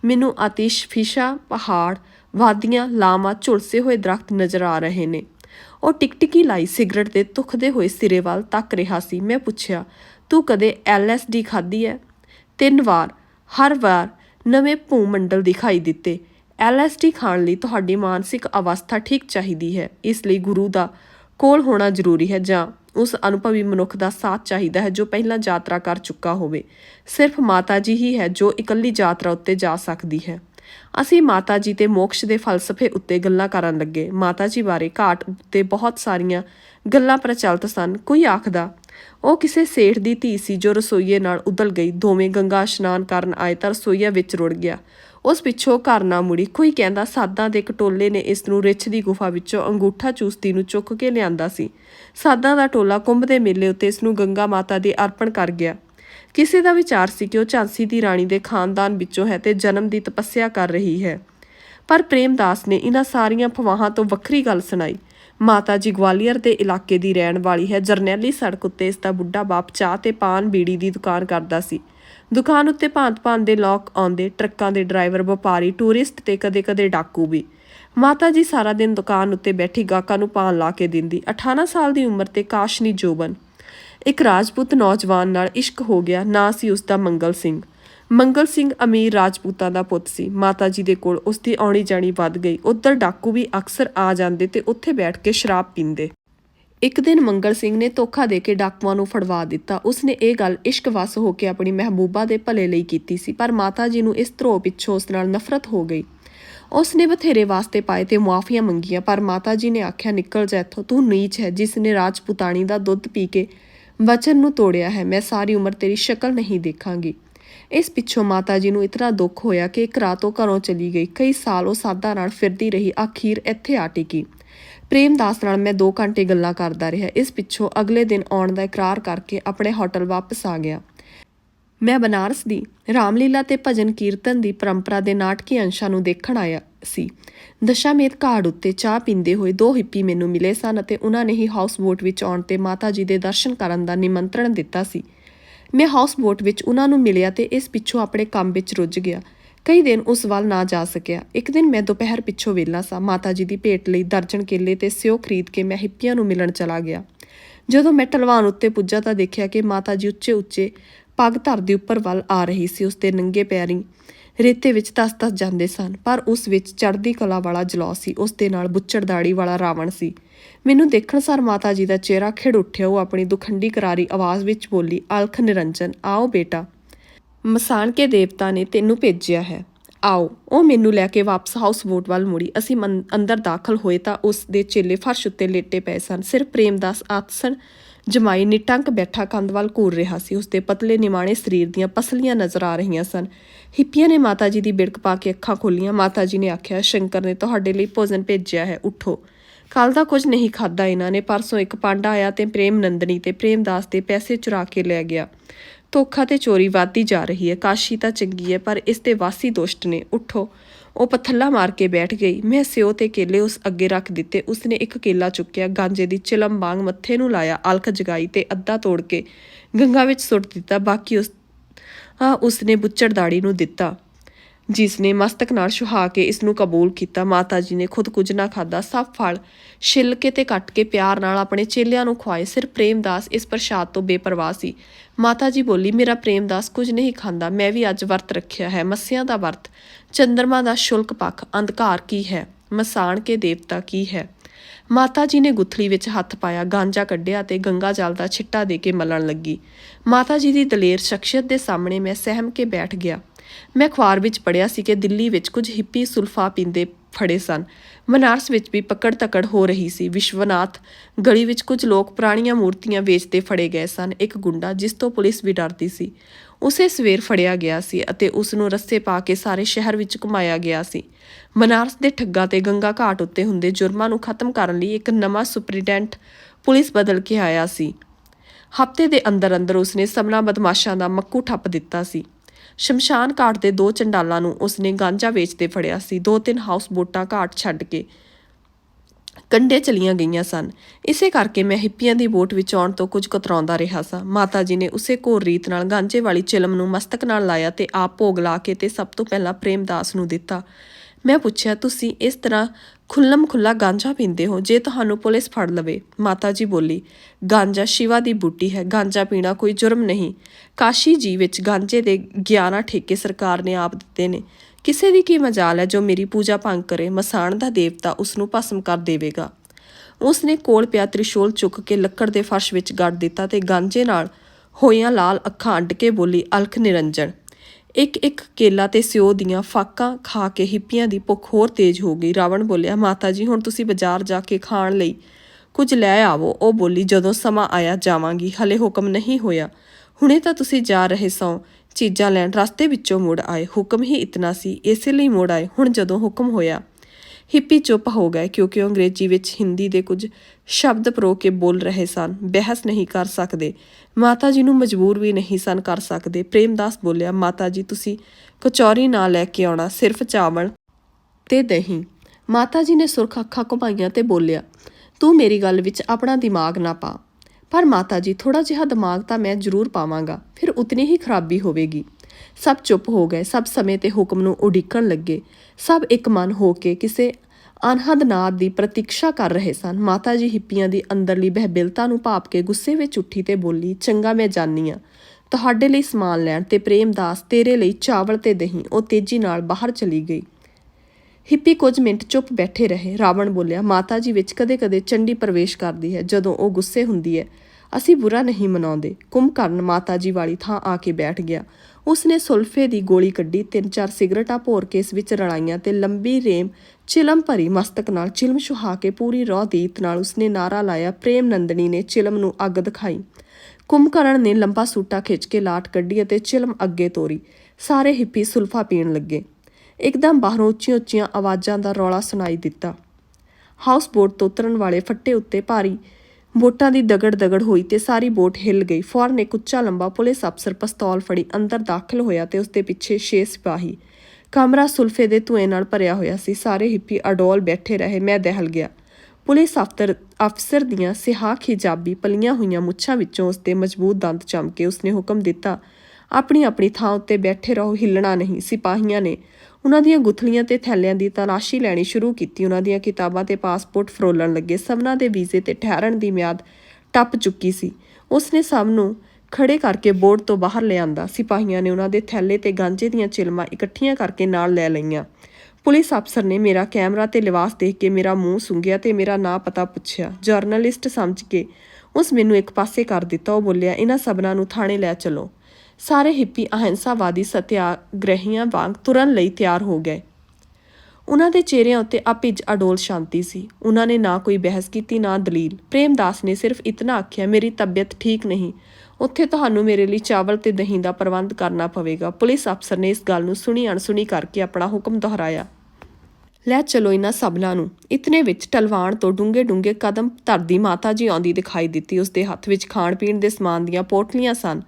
ਮੈਨੂੰ ਆਤਿਸ਼ ਫਿਸ਼ਾ, ਪਹਾੜ, ਵਾਦੀਆਂ, ਲਾਵਾਂ ਝੁਲਸੇ ਹੋਏ ਦਰਖਤ ਨਜ਼ਰ ਆ ਰਹੇ ਨੇ। ਉਹ ਟਿਕਟਿਕੀ ਲਾਈ ਸਿਗਰਟ ਦੇ ਤੁਖਦੇ ਹੋਏ ਸਿਰੇ ਵੱਲ ਤੱਕ ਰਿਹਾ ਸੀ। ਮੈਂ ਪੁੱਛਿਆ, ਤੂੰ ਕਦੇ ਐਲਐਸਡੀ ਖਾਧੀ ਹੈ ਤਿੰਨ ਵਾਰ, ਹਰ ਵਾਰ ਨਵੇਂ ਭੂਮੰਡਲ ਦਿਖਾਈ ਦਿੱਤੇ। ਐਲਐਸਡੀ ਖਾਣ ਲਈ ਤੁਹਾਡੀ ਮਾਨਸਿਕ ਅਵਸਥਾ ਠੀਕ ਚਾਹੀਦੀ ਹੈ। ਇਸ ਲਈ ਗੁਰੂ ਦਾ ਕੋਲ ਹੋਣਾ ਜ਼ਰੂਰੀ ਹੈ ਜਾਂ ਉਸ ਅਨੁਭਵੀ ਮਨੁੱਖ ਦਾ ਸਾਥ ਚਾਹੀਦਾ ਹੈ ਜੋ ਪਹਿਲਾਂ ਯਾਤਰਾ ਕਰ ਚੁੱਕਾ ਹੋਵੇ। ਸਿਰਫ ਮਾਤਾ ਜੀ ਹੀ ਹੈ ਜੋ ਇਕੱਲੀ ਯਾਤਰਾ ਉੱਤੇ ਜਾ ਸਕਦੀ ਹੈ। ਅਸੀਂ ਮਾਤਾ ਜੀ ਤੇ ਮੋਕਸ਼ ਦੇ ਫਲਸਫੇ ਉੱਤੇ ਗੱਲਾਂ ਕਰਨ ਲੱਗੇ। ਮਾਤਾ ਜੀ ਬਾਰੇ ਘਾਟ ਉੱਤੇ ਬਹੁਤ ਸਾਰੀਆਂ ਗੱਲਾਂ ਪ੍ਰਚਲਿਤ ਸਨ। ਕੋਈ ਆਖਦਾ, ਉਹ ਕਿਸੇ ਸੇਠ ਦੀ ਧੀ ਸੀ ਜੋ ਰਸੋਈਏ ਨਾਲ ਉਦਲ ਗਈ। ਦੋਵੇਂ ਗੰਗਾ ਇਸ਼ਨਾਨ ਕਰਨ ਆਏ ਤਾਂ ਰਸੋਈਆ ਵਿੱਚ ਰੁੜ ਗਿਆ। ਉਸ ਪਿੱਛੋਂ ਘਰ ਨਾ ਮੁੜੀ। ਕੋਈ ਕਹਿੰਦਾ, ਸਾਦਾ ਦੇ ਕਟੋਲੇ ਨੇ ਇਸ ਨੂੰ ਰਿੱਛ ਦੀ ਗੁਫਾ ਵਿੱਚੋਂ ਅੰਗੂਠਾ ਚੂਸਤੀ ਨੂੰ ਚੁੱਕ ਕੇ ਲਿਆਂਦਾ ਸੀ। ਸਾਦਾ ਦਾ ਟੋਲਾ ਕੁੰਭ ਦੇ ਮੇਲੇ ਉੱਤੇ ਇਸ ਨੂੰ ਗੰਗਾ ਮਾਤਾ ਦੇ ਅਰਪਣ ਕਰ ਗਿਆ। ਕਿਸੇ ਦਾ ਵਿਚਾਰ ਸੀ ਕਿ ਉਹ ਝਾਂਸੀ ਦੀ ਰਾਣੀ ਦੇ ਖਾਨਦਾਨ ਵਿੱਚੋਂ ਹੈ ਤੇ ਜਨਮ ਦੀ ਤਪੱਸਿਆ ਕਰ ਰਹੀ ਹੈ। ਪਰ ਪ੍ਰੇਮਦਾਸ ਨੇ ਇਹਨਾਂ ਸਾਰੀਆਂ ਫਵਾਹਾਂ ਤੋਂ ਵੱਖਰੀ ਗੱਲ ਸੁਣਾਈ। ਮਾਤਾ ਜੀ ਗਵਾਲੀਅਰ ਦੇ ਇਲਾਕੇ ਦੀ ਰਹਿਣ ਵਾਲੀ ਹੈ। ਜਰਨੈਲੀ ਸੜਕ ਉੱਤੇ ਇਸ ਦਾ ਬੁੱਢਾ ਬਾਪ ਚਾਹ ਤੇ ਪਾਨ ਬੀੜੀ ਦੀ ਦੁਕਾਨ ਕਰਦਾ ਸੀ। ਦੁਕਾਨ ਉੱਤੇ ਭਾਂਤ-ਭਾਂਤ ਦੇ ਲੋਕ ਆਉਂਦੇ, ਟਰੱਕਾਂ ਦੇ ਡਰਾਈਵਰ, ਵਪਾਰੀ, ਟੂਰਿਸਟ ਤੇ ਕਦੇ-ਕਦੇ ਡਾਕੂ ਵੀ। ਮਾਤਾ ਜੀ ਸਾਰਾ ਦਿਨ ਦੁਕਾਨ ਉੱਤੇ ਬੈਠੀ ਗਾਹਕਾਂ ਨੂੰ ਪਾਨ ਲਾ ਕੇ ਦਿੰਦੀ। 18 ਸਾਲ ਦੀ ਉਮਰ ਤੇ ਕਾਸ਼ਨੀ ਜੋਬਨ ਇੱਕ ਰਾਜਪੂਤ ਨੌਜਵਾਨ ਨਾਲ ਇਸ਼ਕ ਹੋ ਗਿਆ, ਨਾਂ ਸੀ ਉਸ ਦਾ ਮੰਗਲ ਸਿੰਘ। ਮੰਗਲ ਸਿੰਘ ਅਮੀਰ ਰਾਜਪੂਤਾਂ ਦਾ ਪੁੱਤ ਸੀ। ਮਾਤਾ ਜੀ ਦੇ ਕੋਲ ਉਸ ਦੀ ਆਉਣੀ ਜਾਣੀ ਵੱਧ ਗਈ। ਉੱਧਰ ਡਾਕੂ ਵੀ ਅਕਸਰ ਆ ਜਾਂਦੇ ਤੇ ਉੱਥੇ ਬੈਠ ਕੇ ਸ਼ਰਾਬ ਪੀਂਦੇ। ਇੱਕ ਦਿਨ ਮੰਗਲ ਸਿੰਘ ਨੇ ਧੋਖਾ ਦੇ ਕੇ ਡਾਕੂਆਂ ਨੂੰ ਫੜਵਾ ਦਿੱਤਾ। ਉਸਨੇ ਇਹ ਗੱਲ ਇਸ਼ਕ ਵਸ ਹੋ ਕੇ ਆਪਣੀ ਮਹਿਬੂਬਾ ਦੇ ਭਲੇ ਲਈ ਕੀਤੀ ਸੀ, ਪਰ ਮਾਤਾ ਜੀ ਨੂੰ ਇਸ ਧਰੋ ਪਿੱਛੋਂ ਉਸ ਨਾਲ ਨਫ਼ਰਤ ਹੋ ਗਈ। ਉਸਨੇ ਬਥੇਰੇ ਵਾਸਤੇ ਪਾਏ ਤੇ ਮੁਆਫੀਆਂ ਮੰਗੀਆਂ, ਪਰ ਮਾਤਾ ਜੀ ਨੇ ਆਖਿਆ, ਨਿਕਲ ਜਾ ਇੱਥੋਂ, ਤੂੰ ਨੀਚ ਹੈ, ਜਿਸ ਨੇ ਰਾਜਪੂਤਾਣੀ ਦਾ ਦੁੱਧ ਪੀ ਕੇ ਵਚਨ ਨੂੰ ਤੋੜਿਆ ਹੈ, ਮੈਂ ਸਾਰੀ ਉਮਰ ਤੇਰੀ ਸ਼ਕਲ ਨਹੀਂ ਦੇਖਾਂਗੀ। ਇਸ ਪਿੱਛੋਂ ਮਾਤਾ ਜੀ ਨੂੰ ਇਤਨਾ ਦੁੱਖ ਹੋਇਆ ਕਿ ਇੱਕ ਰਾਤ ਉਹ ਘਰੋਂ ਚਲੀ ਗਈ। ਕਈ ਸਾਲ ਉਹ ਸਾਦਾ ਨਾਲ ਫਿਰਦੀ ਰਹੀ, ਆਖੀਰ ਇੱਥੇ ਆ ਟਿਕੀ। ਪ੍ਰੇਮਦਾਸ ਨਾਲ ਮੈਂ 2 ਘੰਟੇ ਗੱਲਾਂ ਕਰਦਾ ਰਿਹਾ। ਇਸ ਪਿੱਛੋਂ ਅਗਲੇ ਦਿਨ ਆਉਣ ਦਾ ਇਕਰਾਰ ਕਰਕੇ ਆਪਣੇ ਹੋਟਲ ਵਾਪਸ ਆ ਗਿਆ। ਮੈਂ ਬਨਾਰਸ ਦੀ ਰਾਮਲੀਲਾ ਤੇ ਭਜਨ ਕੀਰਤਨ ਦੀ ਪਰੰਪਰਾ ਦੇ ਨਾਟਕੀ ਅੰਸ਼ਾਂ ਨੂੰ ਦੇਖਣ ਆਇਆ। ਸੀ। ਦਸ਼ਾਮੇਧ ਘਾਟ ਉੱਤੇ ਚਾਹ ਪੀਂਦੇ ਹੋਏ ਦੋ ਹਿੱਪੀ ਮੈਨੂੰ ਮਿਲੇ ਸਨ ਅਤੇ ਉਹਨਾਂ ਨੇ ਹੀ ਹਾਊਸ ਬੋਟ ਵਿੱਚ ਆਉਣ ਤੇ ਮਾਤਾ ਜੀ ਦੇ ਦਰਸ਼ਨ ਕਰਨ ਦਾ ਨਿਮੰਤਰਣ ਦਿੱਤਾ ਸੀ। ਮੈਂ ਹਾਊਸ ਬੋਟ ਵਿੱਚ ਉਹਨਾਂ ਨੂੰ ਮਿਲਿਆ ਤੇ ਇਸ ਪਿੱਛੋਂ ਆਪਣੇ ਕੰਮ ਵਿੱਚ ਰੁੱਝ ਗਿਆ। ਕਈ ਦਿਨ ਉਸ ਵੱਲ ਨਾ ਜਾ ਸਕਿਆ। ਇੱਕ ਦਿਨ ਮੈਂ ਦੁਪਹਿਰ ਪਿੱਛੋਂ ਵੇਲਾ ਸਾਂ। ਮਾਤਾ ਜੀ ਦੀ ਭੇਟ ਲਈ ਦਰਜਨ ਕੇਲੇ ਤੇ ਸਿਓ ਖਰੀਦ ਕੇ ਮੈਂ ਹਿੱਪੀਆਂ ਨੂੰ ਮਿਲਣ ਚਲਾ ਗਿਆ। ਜਦੋਂ ਮੈਂ ਢਲਵਾਨ ਉੱਤੇ ਪੁੱਜਾ ਤਾਂ ਦੇਖਿਆ ਕਿ ਮਾਤਾ ਜੀ ਉੱਚੇ ਉੱਚੇ ਪੱਗ ਧਰਦੀ ਉੱਪਰ ਵੱਲ ਆ ਰਹੀ ਸੀ। ਉਸ ਦੇ ਨੰਗੇ ਪੈਰੀਂ ਰੇਤੇ ਵਿੱਚ ਤਸ-ਤਸ ਜਾਂਦੇ ਸਨ, ਪਰ ਉਸ ਵਿੱਚ ਚੜ੍ਹਦੀ ਕਲਾ ਵਾਲਾ ਜਲੌ ਸੀ, ਉਸ ਦੇ ਨਾਲ ਬੁੱਚੜ ਦਾੜੀ ਵਾਲਾ ਰਾਵਣ ਸੀ। ਮੈਨੂੰ ਦੇਖਣ ਸਾਰ ਮਾਤਾ ਜੀ ਦਾ ਚਿਹਰਾ ਖਿੜ ਉੱਠਿਆ, ਉਹ ਆਪਣੀ ਦੁਖੰਡੀ ਕਰਾਰੀ ਆਵਾਜ਼ ਵਿੱਚ ਬੋਲੀ, ਅਲਖ ਨਿਰੰਜਨ, ਆਓ ਬੇਟਾ। ਮਸਾਨ ਕੇ ਦੇਵਤਾ ਨੇ ਤੈਨੂੰ ਭੇਜਿਆ ਹੈ। ਆਓ, ਉਹ ਮੈਨੂੰ ਲੈ ਕੇ ਵਾਪਸ ਹਾਊਸ ਬੋਟ ਵੱਲ ਮੁੜੀ। ਅਸੀਂ ਅੰਦਰ ਦਾਖਲ ਹੋਏ ਤਾਂ ਉਸ ਦੇ ਚੇਲੇ ਫਰਸ਼ ਉੱਤੇ ਲੇਟੇ ਪਏ ਸਨ। ਸਿਰਫ ਪ੍ਰੇਮਦਾਸ ਆਤਸਣ ਜਮਾਈ ਨਿਟੰਕ ਬੈਠਾ ਕੰਧ ਵੱਲ ਘੂਰ ਰਿਹਾ ਸੀ। ਉਸ ਦੇ ਪਤਲੇ ਨਿਮਾਣੇ ਸਰੀਰ ਦੀਆਂ ਪਸਲੀਆਂ ਨਜ਼ਰ ਆ ਰਹੀਆਂ ਸਨ। ਹਿੱਪੀਆਂ ਨੇ ਮਾਤਾ ਜੀ ਦੀ ਬਿੜਕ ਪਾ ਕੇ ਅੱਖਾਂ ਖੋਲੀਆਂ। ਮਾਤਾ ਜੀ ਨੇ ਆਖਿਆ, ਸ਼ੰਕਰ ਨੇ ਤੁਹਾਡੇ ਲਈ ਭੋਜਨ ਭੇਜਿਆ ਹੈ, ਉਠੋ। ਕੱਲ ਦਾ ਕੁਝ ਨਹੀਂ ਖਾਦਾ ਇਹਨਾਂ ਨੇ, ਪਰਸੋਂ ਇੱਕ ਪਾਂਡਾ ਆਇਆ ਤੇ ਪ੍ਰੇਮ ਨੰਦਨੀ ਤੇ ਪ੍ਰੇਮਦਾਸ ਦੇ ਪੈਸੇ ਚੁਰਾ ਕੇ ਲੈ ਗਿਆ। ਧੋਖਾ ਤੇ ਚੋਰੀ ਵੱਧਦੀ ਜਾ ਰਹੀ ਹੈ। ਕਾਸ਼ੀ ਤਾਂ ਚੰਗੀ ਹੈ, ਪਰ ਇਸ ਦੇ ਵਾਸੀ ਦੁਸ਼ਟ ਨੇ। ਉਠੋ। ਉਹ ਪਥੱਲਾ ਮਾਰ ਕੇ ਬੈਠ ਗਈ। ਮੈਂ ਸਿਓ ਤੇ ਕੇਲੇ ਉਸ ਅੱਗੇ ਰੱਖ ਦਿੱਤੇ। ਉਸਨੇ ਇੱਕ ਕੇਲਾ ਚੁੱਕਿਆ। ਗਾਂਜੇ ਦੀ ਚਿਲਮ ਵਾਂਗ ਮੱਥੇ ਨੂੰ ਲਾਇਆ। ਅਲਖ ਜਗਾਈ ਤੇ ਅੱਧਾ ਤੋੜ ਕੇ ਗੰਗਾ ਵਿੱਚ ਸੁੱਟ ਦਿੱਤਾ। ਬਾਕੀ ਉਸ ਆ ਉਸਨੇ ਬੁੱਚੜ ਦਾੜੀ ਨੂੰ ਦਿੱਤਾ ਜਿਸ ਨੇ ਮਸਤਕ ਨਾਲ ਸੁਹਾ ਕੇ ਇਸ ਨੂੰ ਕਬੂਲ ਕੀਤਾ। ਮਾਤਾ ਜੀ ਨੇ ਖੁਦ ਕੁਝ ਨਾ ਖਾਦਾ ਸਭ ਫਲ ਛਿੱਲ ਕੇ ਤੇ ਕੱਟ ਕੇ ਪਿਆਰ ਨਾਲ ਆਪਣੇ ਚੇਲਿਆਂ ਨੂੰ ਖਵਾਏ ਸਿਰ ਪ੍ਰੇਮਦਾਸ ਇਸ ਪ੍ਰਸ਼ਾਦ ਤੋਂ ਬੇਪਰਵਾਹ ਸੀ। ਮਾਤਾ ਜੀ ਬੋਲੀ, ਮੇਰਾ ਪ੍ਰੇਮਦਾਸ ਕੁਝ ਨਹੀਂ ਖਾਂਦਾ, ਮੈਂ ਵੀ ਅੱਜ ਵਰਤ ਰੱਖਿਆ ਹੈ। ਮੱਸਿਆਂ ਦਾ ਵਰਤ, ਚੰਦਰਮਾ ਦਾ ਸ਼ੁਲਕ ਪੱਖ, ਅੰਧਕਾਰ ਕੀ ਹੈ? ਮਸਾਣ ਕੇ ਦੇਵਤਾ ਕੀ ਹੈ? ਮਾਤਾ ਜੀ ਨੇ ਗੁੱਥਲੀ ਵਿੱਚ ਹੱਥ ਪਾਇਆ, ਗਾਂਜਾ ਕੱਢਿਆ ਤੇ ਗੰਗਾ ਜਲ ਦਾ ਛਿੱਟਾ ਦੇ ਕੇ ਮਲਣ ਲੱਗੀ। ਮਾਤਾ ਜੀ ਦੀ ਦਲੇਰ ਸ਼ਖਸੀਅਤ ਦੇ ਸਾਹਮਣੇ ਮੈਂ ਸਹਿਮ ਕੇ ਬੈਠ ਗਿਆ। ਮੈਂ ਅਖਬਾਰ ਵਿੱਚ ਪੜ੍ਹਿਆ ਸੀ ਕਿ ਦਿੱਲੀ ਵਿੱਚ ਕੁਝ ਹਿੱਪੀ ਸੁਲਫਾ ਪੀਂਦੇ ਫੜੇ ਸਨ। ਮਨਾਰਸ ਵਿੱਚ ਵੀ ਪਕੜ ਤਕੜ ਹੋ ਰਹੀ ਸੀ। ਵਿਸ਼ਵਨਾਥ ਗਲੀ ਵਿੱਚ ਕੁਝ ਲੋਕ ਪੁਰਾਣੀਆਂ ਮੂਰਤੀਆਂ ਵੇਚਦੇ ਫੜੇ ਗਏ ਸਨ। ਇੱਕ ਗੁੰਡਾ ਜਿਸ ਤੋਂ ਪੁਲਿਸ ਵੀ ਡਰਦੀ ਸੀ, ਉਸੇ ਸਵੇਰ ਫੜਿਆ ਗਿਆ ਸੀ ਅਤੇ ਉਸ ਨੂੰ ਰੱਸੇ ਪਾ ਕੇ ਸਾਰੇ ਸ਼ਹਿਰ ਵਿੱਚ ਘੁਮਾਇਆ ਗਿਆ ਸੀ। ਮਨਾਰਸ ਦੇ ਠੱਗਾ ਤੇ ਗੰਗਾ ਘਾਟ ਉੱਤੇ ਹੁੰਦੇ ਜੁਰਮਾਂ ਨੂੰ ਖਤਮ ਕਰਨ ਲਈ ਇੱਕ ਨਵਾਂ ਸੁਪਰੀਡੈਂਟ ਪੁਲਿਸ ਬਦਲ ਕੇ ਆਇਆ ਸੀ। ਹਫ਼ਤੇ ਦੇ ਅੰਦਰ ਅੰਦਰ ਉਸਨੇ ਸਭਨਾ ਬਦਮਾਸ਼ਾਂ ਦਾ ਮੱਕੂ ਠੱਪ ਦਿੱਤਾ ਸੀ। ਸ਼ਮਸ਼ਾਨ ਘਾਟ ਦੇ ਦੋ ਚੰਡਾਲਾਂ ਨੂੰ ਉਸਨੇ ਗਾਂਜਾ ਵੇਚਦੇ ਫੜਿਆ ਸੀ। ਦੋ ਤਿੰਨ ਹਾਊਸ ਬੋਟਾਂ ਘਾਟ ਛੱਡ ਕੇ ਕੰਡੇ ਚਲੀਆਂ ਗਈਆਂ ਸਨ। ਇਸੇ ਕਰਕੇ ਮੈਂ ਹਿੱਪੀਆਂ ਦੀ ਬੋਟ ਵਿੱਚ ਆਉਣ ਤੋਂ ਕੁਝ ਕਤਰਾਉਂਦਾ ਰਿਹਾ ਸਾਂ। ਮਾਤਾ ਜੀ ਨੇ ਉਸੇ ਘੋਰ ਰੀਤ ਨਾਲ ਗਾਂਜੇ ਵਾਲੀ ਚਿਲਮ ਨੂੰ ਮਸਤਕ ਨਾਲ ਲਾਇਆ ਤੇ ਆਪ ਭੋਗ ਲਾ ਕੇ ਤੇ ਸਭ ਤੋਂ ਪਹਿਲਾਂ ਪ੍ਰੇਮਦਾਸ ਨੂੰ ਦਿੱਤਾ। ਮੈਂ ਪੁੱਛਿਆ, ਤੁਸੀਂ ਇਸ ਤਰ੍ਹਾਂ ਖੁੱਲਮ ਖੁੱਲਾ ਗਾਂਜਾ ਪੀਂਦੇ ਹੋ, ਜੇ ਤੁਹਾਨੂੰ ਪੁਲਿਸ ਫੜ ਲਵੇ। ਮਾਤਾ ਜੀ ਬੋਲੀ, ਗਾਂਜਾ ਸ਼ਿਵਾ ਦੀ ਬੂਟੀ ਹੈ, ਗਾਂਜਾ ਪੀਣਾ ਕੋਈ ਜੁਰਮ ਨਹੀਂ। ਕਾਸ਼ੀ ਜੀ ਵਿੱਚ ਗਾਂਜੇ ਦੇ 11 ਠੇਕੇ ਸਰਕਾਰ ਨੇ ਆਪ ਦਿੱਤੇ ਨੇ। ਕਿਸੇ ਦੀ ਕੀ ਮਜਾਲ ਹੈ ਜੋ ਮੇਰੀ ਪੂਜਾ ਭੰਗ ਕਰੇ, ਮਸਾਣ ਦਾ ਦੇਵਤਾ ਉਸ ਨੂੰ ਭਸਮ ਕਰ ਦੇਵੇਗਾ। ਉਸ ਨੇ ਕੋਲ ਪਿਆ ਤ੍ਰਿਸ਼ੂਲ ਚੁੱਕ ਕੇ ਲੱਕੜ ਦੇ ਫਰਸ਼ ਵਿੱਚ ਗੱਡ ਦਿੱਤਾ ਤੇ ਗਾਂਜੇ ਨਾਲ ਹੋਈਆਂ ਲਾਲ ਅੱਖਾਂ ਅੱਡ ਕੇ ਬੋਲੀ, ਅਲਖ ਨਿਰੰਜਨ ਇੱਕ ਇੱਕ ਕੇਲਾ ਤੇ ਸਿਓ ਦੀਆਂ ਫਾਕਾਂ ਖਾ ਕੇ ਹਿੱਪੀਆਂ ਦੀ ਭੁੱਖ ਹੋਰ ਤੇਜ਼ ਹੋ ਗਈ। ਰਾਵਣ ਬੋਲਿਆ, ਮਾਤਾ ਜੀ, ਹੁਣ ਤੁਸੀਂ ਬਾਜ਼ਾਰ ਜਾ ਕੇ ਖਾਣ ਲਈ ਕੁਝ ਲੈ ਆਵੋ। ਉਹ ਬੋਲੀ, ਜਦੋਂ ਸਮਾਂ ਆਇਆ, ਜਾਵਾਂਗੀ। ਹਲੇ ਹੁਕਮ ਨਹੀਂ ਹੋਇਆ। ਹੁਣੇ ਤਾਂ ਤੁਸੀਂ ਜਾ ਰਹੇ ਸੌ। ਚੀਜ਼ਾਂ ਲੈਣ ਰਸਤੇ ਵਿੱਚੋਂ ਮੁੜ ਆਏ। ਹੁਕਮ ਹੀ ਇਤਨਾ ਸੀ, ਇਸੇ ਲਈ ਮੁੜ ਆਏ। ਹੁਣ ਜਦੋਂ ਹੁਕਮ ਹੋਇਆ, ਹਿੱਪੀ ਚੁੱਪ ਹੋ ਗਏ, ਕਿਉਂਕਿ ਉਹ ਅੰਗਰੇਜ਼ੀ ਵਿੱਚ ਹਿੰਦੀ ਦੇ ਕੁਝ ਸ਼ਬਦ ਪਰੋ ਕੇ ਬੋਲ ਰਹੇ ਸਨ, ਬਹਿਸ ਨਹੀਂ ਕਰ ਸਕਦੇ। ਮਾਤਾ ਜੀ ਨੂੰ ਮਜਬੂਰ ਵੀ ਨਹੀਂ ਸਨ ਕਰ ਸਕਦੇ। ਪ੍ਰੇਮਦਾਸ ਬੋਲਿਆ, ਮਾਤਾ ਜੀ, ਤੁਸੀਂ ਕਚੌਰੀ ਨਾ ਲੈ ਕੇ ਆਉਣਾ, ਸਿਰਫ ਚਾਵਲ ਤੇ ਦਹੀਂ। ਮਾਤਾ ਜੀ ਨੇ ਸੁਰਖ ਅੱਖਾਂ ਘੁਮਾਈਆਂ ਤੇ ਬੋਲਿਆ, ਤੂੰ ਮੇਰੀ ਗੱਲ ਵਿੱਚ ਆਪਣਾ ਦਿਮਾਗ ਨਾ ਪਾ। ਪਰ ਮਾਤਾ ਜੀ ਥੋੜਾ ਜਿਹਾ ਦਿਮਾਗ ਤਾਂ ਮੈਂ ਜ਼ਰੂਰ ਪਾਵਾਂਗਾ, ਫਿਰ ਉਤਨੀ ਹੀ ਖਰਾਬੀ ਹੋਵੇਗੀ। ਸਭ ਚੁੱਪ ਹੋ ਗਏ, ਸਭ ਸਮੇਂ ਤੇ ਹੁਕਮ ਨੂੰ ਉਡੀਕਣ ਲੱਗੇ। ਸਭ ਇੱਕ ਮਨ ਹੋ ਕੇ ਕਿਸੇ ਅਨਹਦ ਨਾਦ ਦੀ ਪ੍ਰਤੀਕਸ਼ਾ ਕਰ ਰਹੇ ਸਨ। ਮਾਤਾ ਜੀ ਹਿੱਪੀਆਂ ਦੀ ਅੰਦਰਲੀ ਬਹਿਬਿਲਤਾ ਨੂੰ ਭਾਪ ਕੇ ਗੁੱਸੇ ਵਿੱਚ ਉੱਠੀ ਤੇ ਬੋਲੀ, ਚੰਗਾ ਮੈਂ ਜਾਨੀ ਆ ਤੁਹਾਡੇ ਲਈ ਸਮਾਨ ਲੈਣ ਤੇ ਪ੍ਰੇਮਦਾਸ ਤੇਰੇ ਲਈ ਚਾਵਲ ਤੇ ਦਹੀਂ, ਉਹ ਤੇਜ਼ੀ ਨਾਲ ਬਾਹਰ ਚਲੀ ਗਈ। ਹਿੱਪੀ ਕੁਝ ਮਿੰਟ ਚੁੱਪ ਬੈਠੇ ਰਹੇ। ਰਾਵਣ ਬੋਲਿਆ, ਮਾਤਾ ਜੀ ਵਿੱਚ ਕਦੇ-ਕਦੇ ਚੰਡੀ ਪ੍ਰਵੇਸ਼ ਕਰਦੀ ਹੈ, ਜਦੋਂ ਉਹ ਗੁੱਸੇ ਹੁੰਦੀ ਹੈ। ਅਸੀਂ ਬੁਰਾ ਨਹੀਂ ਮਨਾਉਂਦੇ। ਕੁੰਭਕਰਨ ਮਾਤਾ ਜੀ ਵਾਲੀ ਥਾਂ ਆ ਕੇ ਬੈਠ ਗਿਆ। ਉਸਨੇ ਸੁਲਫੇ ਦੀ ਗੋਲੀ ਕੱਢੀ, ਤਿੰਨ ਚਾਰ ਸਿਗਰਟਾਂ ਭੋਰ ਕੇ ਇਸ ਵਿੱਚ ਰਲਾਈਆਂ ਤੇ ਲੰਬੀ ਰੇਮ, ਚਿਲਮ ਭਰੀ ਮਸਤਕ ਨਾਲ ਚਿਲਮ ਸੁਹਾ ਕੇ ਪੂਰੀ ਰੋਹ ਦੀਤ ਨਾਲ ਉਸਨੇ ਨਾਰਾ ਲਾਇਆ, ਪ੍ਰੇਮ ਨੰਦਨੀ ਨੇ ਚਿਲਮ ਨੂੰ ਅੱਗ ਦਿਖਾਈ। ਕੁੰਭਕਰਨ ਨੇ ਲੰਬਾ ਸੂਟਾ ਖਿੱਚ ਕੇ ਲਾਟ ਕੱਢੀ ਅਤੇ ਚਿਲਮ ਅੱਗੇ ਤੋਰੀ। ਸਾਰੇ ਹਿੱਪੀ ਸੁਲਫਾ ਪੀਣ ਲੱਗੇ। ਇੱਕਦਮ ਬਾਹਰੋਂ ਉੱਚੀਆਂ ਉੱਚੀਆਂ ਆਵਾਜ਼ਾਂ ਦਾ ਰੌਲਾ ਸੁਣਾਈ ਦਿੱਤਾ। ਹਾਊਸ ਬੋਟ ਤੋਂ ਉਤਰਨ ਵਾਲੇ ਫੱਟੇ ਉੱਤੇ ਭਾਰੀ ਬੋਟਾਂ ਦੀ ਦਗੜ ਦਗੜ ਹੋਈ ਤੇ ਸਾਰੀ ਬੋਟ ਹਿੱਲ ਗਈ। ਫੌਰਨ ਇੱਕ ਉੱਚਾ ਲੰਬਾ ਪੁਲਿਸ ਅਫਸਰ ਪਿਸਤੌਲ ਫੜੀ, ਅੰਦਰ ਦਾਖਲ ਹੋਇਆ ਤੇ ਉਸਦੇ ਪਿੱਛੇ ਛੇ ਸਿਪਾਹੀ। ਕਮਰਾ ਸੁਲਫੇ ਦੇ ਧੂਏ ਨਾਲ ਭਰਿਆ ਹੋਇਆ ਸੀ। ਸਾਰੇ ਹਿੱਪੀ ਅਡੋਲ ਬੈਠੇ ਰਹੇ, ਮੈਂ ਦਹਿਲ ਗਿਆ। ਪੁਲਿਸ ਅਫਸਰ ਅਫਸਰ ਦੀਆਂ ਸਿਆਹ ਹਿਜ਼ਾਬੀ ਪਲੀਆਂ ਹੋਈਆਂ ਮੁੱਛਾਂ ਵਿੱਚੋਂ ਉਸਦੇ ਮਜ਼ਬੂਤ ਦੰਦ ਚਮਕੇ। ਉਸਨੇ ਹੁਕਮ ਦਿੱਤਾ ਆਪਣੀ ਆਪਣੀ ਥਾਂ ਉੱਤੇ ਬੈਠੇ ਰਹੋ, ਹਿੱਲਣਾ ਨਹੀਂ। ਸਿਪਾਹੀਆਂ ਨੇ ਉਹਨਾਂ ਦੀਆਂ ਗੁੱਥਲੀਆਂ ਤੇ ਥੈਲਿਆਂ ਦੀ ਤਲਾਸ਼ੀ ਲੈਣੀ ਸ਼ੁਰੂ ਕੀਤੀ। ਉਹਨਾਂ ਦੀਆਂ ਕਿਤਾਬਾਂ ਤੇ ਪਾਸਪੋਰਟ ਫਰੋਲਣ ਲੱਗੇ। ਸਭਨਾਂ ਦੇ ਵੀਜ਼ੇ ਤੇ ਠਹਿਰਣ ਦੀ ਮਿਆਦ ਟੱਪ ਚੁੱਕੀ ਸੀ। ਉਸਨੇ ਸਭ ਨੂੰ ਖੜੇ ਕਰਕੇ ਬੋਰਡ ਤੋਂ ਬਾਹਰ ਲਿਆਂਦਾ ਸਿਪਾਹੀਆਂ ਨੇ ਉਹਨਾਂ ਦੇ ਥੈਲੇ ਤੇ ਗਾਂਜੇ ਦੀਆਂ ਚਿਲਮਾਂ ਇਕੱਠੀਆਂ ਕਰਕੇ ਨਾਲ ਲੈ ਲਈਆਂ। ਪੁਲਿਸ ਅਫਸਰ ਨੇ ਮੇਰਾ ਕੈਮਰਾ ਤੇ ਲਿਵਾਸ ਦੇਖ ਕੇ ਮੇਰਾ ਮੂੰਹ ਸੁੰਘਿਆ ਤੇ ਮੇਰਾ ਨਾਂ ਪਤਾ ਪੁੱਛਿਆ। ਜਰਨਲਿਸਟ ਸਮਝ ਕੇ ਉਸ ਮੈਨੂੰ ਇੱਕ ਪਾਸੇ ਕਰ ਦਿੱਤਾ। ਉਹ ਬੋਲਿਆ, ਇਹਨਾਂ ਸਭਨਾਂ ਨੂੰ ਥਾਣੇ ਲੈ ਚਲੋ। ਸਾਰੇ ਹਿੱਪੀ ਅਹਿੰਸਾਵਾਦੀ ਸਤਿਆਗ੍ਰਹੀਆਂ ਵਾਂਗ ਤੁਰਨ ਲਈ ਤਿਆਰ ਹੋ ਗਏ। ਉਹਨਾਂ ਦੇ ਚਿਹਰਿਆਂ ਉੱਤੇ ਅਪਿਜ ਅਡੋਲ ਸ਼ਾਂਤੀ ਸੀ। ਉਹਨਾਂ ਨੇ ਨਾ ਕੋਈ ਬਹਿਸ ਕੀਤੀ, ਨਾ ਦਲੀਲ। ਪ੍ਰੇਮਦਾਸ ਨੇ ਸਿਰਫ ਇਤਨਾ ਆਖਿਆ, ਮੇਰੀ ਤਬੀਅਤ ਠੀਕ ਨਹੀਂ। ਉੱਥੇ ਤੁਹਾਨੂੰ ਮੇਰੇ ਲਈ ਚਾਵਲ ਤੇ ਦਹੀਂ ਦਾ ਪ੍ਰਬੰਧ ਕਰਨਾ ਪਵੇਗਾ। ਪੁਲਿਸ ਅਫਸਰ ਨੇ ਇਸ ਗੱਲ ਨੂੰ ਸੁਣੀ ਅਣਸੁਣੀ ਕਰਕੇ ਆਪਣਾ ਹੁਕਮ ਦੁਹਰਾਇਆ। ਲੈ ਚਲੋ ਇਹਨਾਂ ਸਬਲਾਂ ਨੂੰ। ਇਤਨੇ ਵਿੱਚ ਟਲਵਾਣ ਤੋਂ ਡੂੰਗੇ ਡੂੰਗੇ ਕਦਮ ਧਰਦੀ ਮਾਤਾ ਜੀ ਆਉਂਦੀ ਦਿਖਾਈ ਦਿੱਤੀ। ਉਸਦੇ ਹੱਥ ਵਿੱਚ ਖਾਣ ਪੀਣ ਦੇ ਸਮਾਨ ਦੀਆਂ ਪੋਟਲੀਆਂ ਸਨ।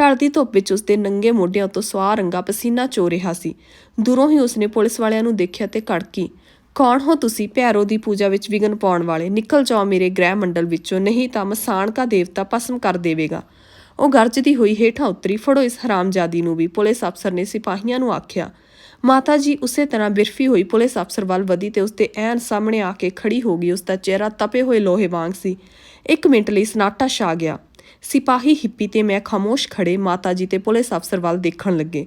ਢਲਦੀ ਧੁੱਪ ਵਿੱਚ ਉਸਦੇ ਨੰਗੇ ਮੋਢਿਆਂ ਤੋਂ ਸਵਾਹ ਰੰਗਾ ਪਸੀਨਾ ਚੋ ਰਿਹਾ ਸੀ। ਦੂਰੋਂ ਹੀ ਉਸਨੇ ਪੁਲਿਸ ਵਾਲਿਆਂ ਨੂੰ ਦੇਖਿਆ ਤੇ ਕੜਕੀ ਕੌਣ ਹੋ ਤੁਸੀਂ ਭੈਰੋ ਦੀ ਪੂਜਾ ਵਿੱਚ ਵਿਗਨ ਪਾਉਣ ਵਾਲੇ? ਨਿਕਲ ਜਾਓ ਮੇਰੇ ਗ੍ਰਹਿ ਮੰਡਲ ਵਿੱਚੋਂ, ਨਹੀਂ ਤਾਂ ਮਸਾਣ ਕਾ ਦੇਵਤਾ ਭਸਮ ਕਰ ਦੇਵੇਗਾ। ਉਹ ਗਰਜਦੀ ਹੋਈ ਹੇਠਾਂ ਉਤਰੀ, ਫੜੋ ਇਸ ਹਰਾਮਜ਼ਾਦੀ ਨੂੰ ਵੀ। ਪੁਲਿਸ ਅਫਸਰ ਨੇ ਸਿਪਾਹੀਆਂ ਨੂੰ ਆਖਿਆ। ਮਾਤਾ ਜੀ ਉਸੇ ਤਰ੍ਹਾਂ ਬਿਰਫੀ ਹੋਈ ਪੁਲਿਸ ਅਫਸਰ ਵੱਲ ਵਧੀ ਤੇ ਉਸਦੇ ਐਨ ਸਾਹਮਣੇ ਆ ਕੇ ਖੜੀ ਹੋ ਗਈ। ਉਸਦਾ ਚਿਹਰਾ ਤਪੇ ਹੋਏ ਲੋਹੇ ਵਾਂਗ ਸੀ। ਇੱਕ ਮਿੰਟ ਲਈ ਸਨਾਟਾ ਛਾ ਗਿਆ। ਸਿਪਾਹੀ ਹਿੱਪੀ ਤੇ ਮੈਂ ਖਾਮੋਸ਼ ਖੜੇ ਮਾਤਾ ਜੀ ਤੇ ਪੁਲਿਸ ਅਫਸਰ ਵੱਲ ਦੇਖਣ ਲੱਗੇ।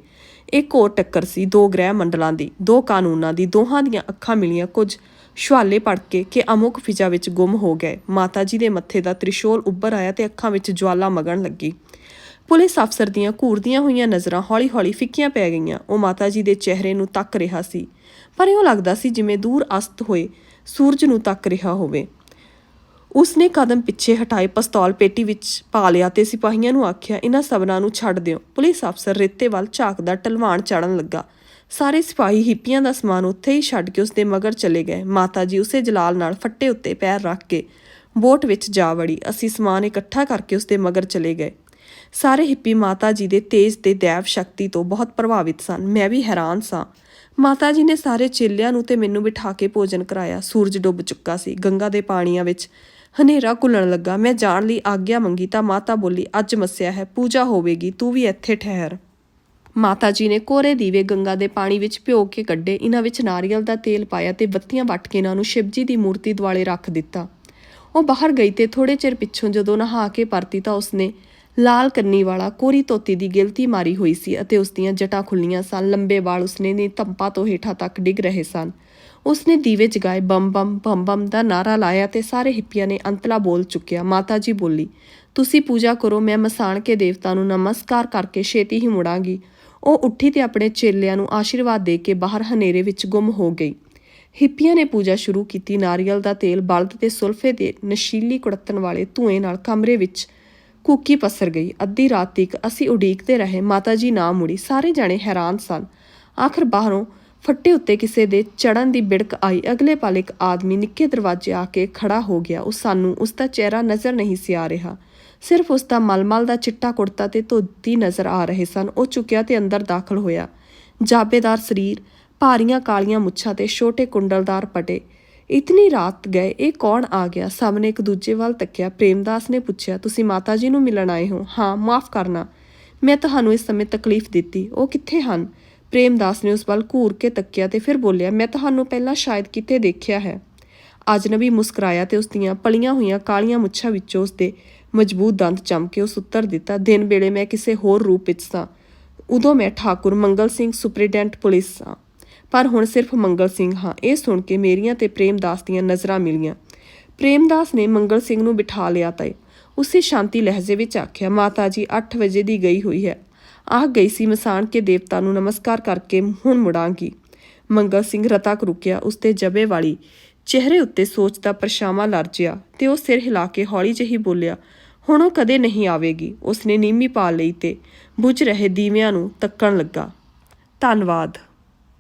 ਇੱਕ ਹੋਰ ਟੱਕਰ ਸੀ ਦੋ ਗ੍ਰਹਿ ਮੰਡਲਾਂ ਦੀ, ਦੋ ਕਾਨੂੰਨਾਂ ਦੀ, ਦੋਹਾਂ ਦੀਆਂ ਅੱਖਾਂ ਮਿਲੀਆਂ ਕੁਝ ਸ਼ਵਾਲੇ ਪੜ ਕੇ ਕਿ ਅਮੁਕ ਫਿਜਾ ਵਿੱਚ ਗੁੰਮ ਹੋ ਗਏ। ਮਾਤਾ ਜੀ ਦੇ ਮੱਥੇ ਦਾ ਤ੍ਰਿਸ਼ੂਲ ਉੱਭਰ ਆਇਆ ਤੇ ਅੱਖਾਂ ਵਿੱਚ ਜਵਾਲਾ ਮਗਣ ਲੱਗੀ। ਪੁਲਿਸ ਅਫਸਰ ਦੀਆਂ ਘੂਰਦੀਆਂ ਹੋਈਆਂ ਨਜ਼ਰਾਂ ਹੌਲੀ-ਹੌਲੀ ਫਿੱਕੀਆਂ ਪੈ ਗਈਆਂ। ਉਹ ਮਾਤਾ ਜੀ ਦੇ ਚਿਹਰੇ ਨੂੰ ਤੱਕ ਰਿਹਾ ਸੀ, ਪਰ ਇਹ ਲੱਗਦਾ ਸੀ ਜਿਵੇਂ ਦੂਰ ਅਸਤ ਹੋਏ ਸੂਰਜ ਨੂੰ ਤੱਕ ਰਿਹਾ ਹੋਵੇ। ਉਸ ਨੇ ਕਦਮ ਪਿੱਛੇ ਹਟਾਏ, ਪਿਸਤੌਲ ਪੇਟੀ ਵਿੱਚ ਪਾ ਲਿਆ ਤੇ ਸਿਪਾਹੀਆਂ ਨੂੰ ਆਖਿਆ ਇਹਨਾਂ ਸਬਨਾਂ ਨੂੰ ਛੱਡ ਦਿਓ। ਪੁਲਿਸ ਅਫਸਰ ਰੇਤੇ ਵੱਲ ਝਾਕਦਾ ਟਲਵਾਣ ਚੜਨ ਲੱਗਾ। ਸਾਰੇ ਸਿਪਾਹੀ ਹਿੱਪੀਆਂ ਦਾ ਸਮਾਨ ਉੱਥੇ ਹੀ ਛੱਡ ਕੇ ਉਸਦੇ ਮਗਰ ਚਲੇ ਗਏ। ਮਾਤਾ ਜੀ ਉਸੇ ਜਲਾਲ ਨਾਲ ਫੱਟੇ ਉੱਤੇ ਪੈਰ ਰੱਖ ਕੇ ਬੋਟ ਵਿੱਚ ਜਾ ਵੜੀ। ਅਸੀਂ ਸਮਾਨ ਇਕੱਠਾ ਕਰਕੇ ਉਸਦੇ ਮਗਰ ਚਲੇ ਗਏ। ਸਾਰੇ ਹਿੱਪੀ ਮਾਤਾ ਜੀ ਦੇ ਤੇਜ ਤੇ ਦੈਵ ਸ਼ਕਤੀ ਤੋਂ ਬਹੁਤ ਪ੍ਰਭਾਵਿਤ ਸਨ। ਮੈਂ ਵੀ ਹੈਰਾਨ ਸਾਂ। ਮਾਤਾ ਜੀ ਨੇ ਸਾਰੇ ਚੇਲਿਆਂ ਨੂੰ ਤੇ ਮੈਨੂੰ ਬਿਠਾ ਕੇ ਭੋਜਨ ਕਰਾਇਆ। ਸੂਰਜ ਡੁੱਬ ਚੁੱਕਾ ਸੀ। ਗੰਗਾ ਦੇ ਪਾਣੀਆਂ ਵਿੱਚ ਹਨੇਰਾ ਘੁਲਣ ਲੱਗਾ। ਮੈਂ ਜਾਣ ਲਈ ਆਗਿਆ ਮੰਗੀ ਤਾਂ ਮਾਤਾ ਬੋਲੀ, ਅੱਜ ਮੱਸਿਆ ਹੈ, ਪੂਜਾ ਹੋਵੇਗੀ, ਤੂੰ ਵੀ ਇੱਥੇ ਠਹਿਰ। ਮਾਤਾ ਜੀ ਨੇ ਕੋਰੇ ਦੀਵੇ ਗੰਗਾ ਦੇ ਪਾਣੀ ਵਿੱਚ ਭਿਓ ਕੇ ਕੱਢੇ। ਇਹਨਾਂ ਵਿੱਚ ਨਾਰੀਅਲ ਦਾ ਤੇਲ ਪਾਇਆ ਤੇ ਬੱਤੀਆਂ ਵੱਟ ਕੇ ਇਹਨਾਂ ਨੂੰ ਸ਼ਿਵਜੀ ਦੀ ਮੂਰਤੀ ਦੁਆਲੇ ਰੱਖ ਦਿੱਤਾ। ਉਹ ਬਾਹਰ ਗਈ ਤੇ ਥੋੜੇ ਚਿਰ ਪਿੱਛੋਂ ਜਦੋਂ ਨਹਾ ਕੇ ਪਰਤੀ ਤਾਂ ਉਸਨੇ ਲਾਲ ਕੰਨੀ ਵਾਲਾ ਕੋਰੀ ਧੋਤੀ ਦੀ ਗਿਲਤੀ ਮਾਰੀ ਹੋਈ ਸੀ ਅਤੇ ਉਸ ਦੀਆਂ ਜਟਾਂ ਖੁੱਲੀਆਂ ਸਨ। ਲੰਬੇ ਵਾਲ ਉਸਨੇ ਨੇ ਧੰਪਾ ਤੋਂ ਹੇਠਾਂ ਤੱਕ ਡਿੱਗ ਰਹੇ ਸਨ। ਉਸਨੇ ਦੀਵੇ ਜਗਾਏ, ਬੰਮ ਬੰਮ ਬੰਮ ਬੰਮ ਦਾ ਨਾਰਾ ਲਾਇਆ ਤੇ ਸਾਰੇ ਹਿੱਪੀਆਂ ਨੇ ਅੰਤਲਾ ਬੋਲ ਚੁੱਕਿਆ, ਮਾਤਾ ਜੀ ਬੋਲੀ, ਤੁਸੀਂ ਪੂਜਾ ਕਰੋ, ਮੈਂ ਮਸਾਣ ਕੇ ਦੇਵਤਾ ਨੂੰ ਨਮਸਕਾਰ ਕਰਕੇ ਛੇਤੀ ਹੀ ਮੁੜਾਂਗੀ। ਉਹ ਉੱਠੀ ਤੇ ਆਪਣੇ ਚੇਲਿਆਂ ਨੂੰ ਆਸ਼ੀਰਵਾਦ ਦੇ ਕੇ ਬਾਹਰ ਹਨੇਰੇ ਵਿੱਚ ਗੁੰਮ ਹੋ ਗਈ। ਹਿੱਪੀਆਂ ਨੇ ਪੂਜਾ ਸ਼ੁਰੂ ਕੀਤੀ ਨਾਰੀਅਲ ਦਾ ਤੇਲ ਬਲਦ ਤੇ ਸੁਲਫੇ ਦੇ ਨਸ਼ੀਲੀ ਕੁੜੱਤਣ ਵਾਲੇ ਧੂਏ ਨਾਲ ਕਮਰੇ ਵਿੱਚ ਕੂਕੀ ਪਸਰ ਗਈ। ਅੱਧੀ ਰਾਤ ਤੱਕ ਅਸੀਂ ਉਡੀਕਦੇ ਰਹੇ। ਮਾਤਾ ਜੀ ਨਾ ਮੁੜੀ। ਸਾਰੇ ਜਾਣੇ ਹੈਰਾਨ ਸਨ। ਆਖਰ ਬਾਹਰੋਂ ਫੱਟੇ ਉੱਤੇ ਕਿਸੇ ਦੇ ਚੜਨ ਦੀ ਬਿੜਕ ਆਈ। ਅਗਲੇ ਪਲ ਇੱਕ ਆਦਮੀ ਨਿੱਕੇ ਦਰਵਾਜ਼ੇ ਆ ਕੇ ਖੜਾ ਹੋ ਗਿਆ। ਉਹ ਸਾਨੂੰ ਉਸ ਦਾ ਚਿਹਰਾ ਨਜ਼ਰ ਨਹੀਂ ਸੀ ਆ ਰਿਹਾ। ਸਿਰਫ ਉਸ ਦਾ ਮਲਮਲ ਦਾ ਚਿੱਟਾ ਕੁੜਤਾ ਤੇ ਧੋਤੀ ਨਜ਼ਰ ਆ ਰਹੇ ਸਨ। ਉਹ ਝੁਕਿਆ ਤੇ ਅੰਦਰ ਦਾਖਲ ਹੋਇਆ। ਜਾਬੇਦਾਰ ਸਰੀਰ, ਭਾਰੀਆਂ ਕਾਲੀਆਂ ਮੁੱਛਾਂ ਤੇ ਛੋਟੇ ਕੁੰਡਲਦਾਰ ਪਟੇ। ਇਤਨੀ ਰਾਤ ਗਏ, ਇਹ ਕੌਣ ਆ ਗਿਆ? ਸਭ ਨੇ ਇੱਕ ਦੂਜੇ ਵੱਲ ਤੱਕਿਆ। ਪ੍ਰੇਮਦਾਸ ਨੇ ਪੁੱਛਿਆ, ਤੁਸੀਂ ਮਾਤਾ ਜੀ ਨੂੰ ਮਿਲਣ ਆਏ ਹੋ? ਹਾਂ, ਮਾਫ ਕਰਨਾ। ਮੈਂ ਤੁਹਾਨੂੰ ਇਸ ਸਮੇਂ ਤਕਲੀਫ ਦਿੱਤੀ। ਉਹ ਕਿੱਥੇ ਹਨ? ਪ੍ਰੇਮਦਾਸ ਨੇ ਉਸ ਵੱਲ ਘੂਰ ਕੇ ਤੱਕਿਆ ਤੇ ਫਿਰ ਬੋਲਿਆ, ਮੈਂ ਤੁਹਾਨੂੰ ਪਹਿਲਾਂ ਸ਼ਾਇਦ ਕਿਤੇ ਦੇਖਿਆ ਹੈ? ਅਜਨਬੀ ਮੁਸਕਰਾਇਆ ਤੇ ਉਸ ਦੀਆਂ ਪਲੀਆਂ ਹੋਈਆਂ ਕਾਲੀਆਂ ਮੁੱਛਾਂ ਵਿੱਚੋਂ ਉਸ ਦੇ ਮਜ਼ਬੂਤ ਦੰਦ ਚਮਕੇ ਉਸ ਉੱਤਰ ਦਿੱਤਾ, ਦਿਨ ਵੇਲੇ ਮੈਂ ਕਿਸੇ ਹੋਰ ਰੂਪ ਵਿੱਚ ਸਾਂ। ਉਦੋਂ ਮੈਂ ਠਾਕੁਰ ਮੰਗਲ ਸਿੰਘ ਸੁਪਰੀਡੈਂਟ ਪੁਲਿਸ ਸਾਂ। ਪਰ ਹੁਣ ਸਿਰਫ ਮੰਗਲ ਸਿੰਘ ਹਾਂ। ਇਹ ਸੁਣ ਕੇ ਮੇਰੀਆਂ ਤੇ ਪ੍ਰੇਮਦਾਸ ਦੀਆਂ ਨਜ਼ਰਾਂ ਮਿਲੀਆਂ। ਪ੍ਰੇਮਦਾਸ ਨੇ ਮੰਗਲ ਸਿੰਘ ਨੂੰ ਬਿਠਾ ਲਿਆ ਤਾਂ ਉਸੇ ਸ਼ਾਂਤੀ ਲਹਿਜੇ ਵਿੱਚ ਆਖਿਆ, ਮਾਤਾ ਜੀ 8 ਵਜੇ ਦੀ ਗਈ ਹੋਈ ਹੈ। ਆਹ ਗਈ ਸੀ ਮਸਾਣ ਕੇ ਦੇਵਤਾ ਨੂੰ ਨਮਸਕਾਰ ਕਰਕੇ ਹੁਣ ਮੁੜਾਂਗੀ। ਮੰਗਲ ਸਿੰਘ ਰਤਕ ਰੁਕਿਆ ਉਸਤੇ ਜਬੇ ਵਾਲੀ ਚਿਹਰੇ ਉੱਤੇ ਸੋਚ ਦਾ ਪਰਛਾਵਾਂ ਲਰਜਿਆ ਤੇ ਉਹ ਸਿਰ ਹਿਲਾ ਕੇ ਹੌਲੀ ਜਿਹੀ ਬੋਲਿਆ, ਹੁਣ ਉਹ ਕਦੇ ਨਹੀਂ ਆਵੇਗੀ। ਉਸਨੇ ਨੀਮੀ ਪਾ ਲਈ ਤੇ ਬੁਝ ਰਹੇ ਦੀਵਿਆਂ ਨੂੰ ਤੱਕਣ ਲੱਗਾ। ਧੰਨਵਾਦ।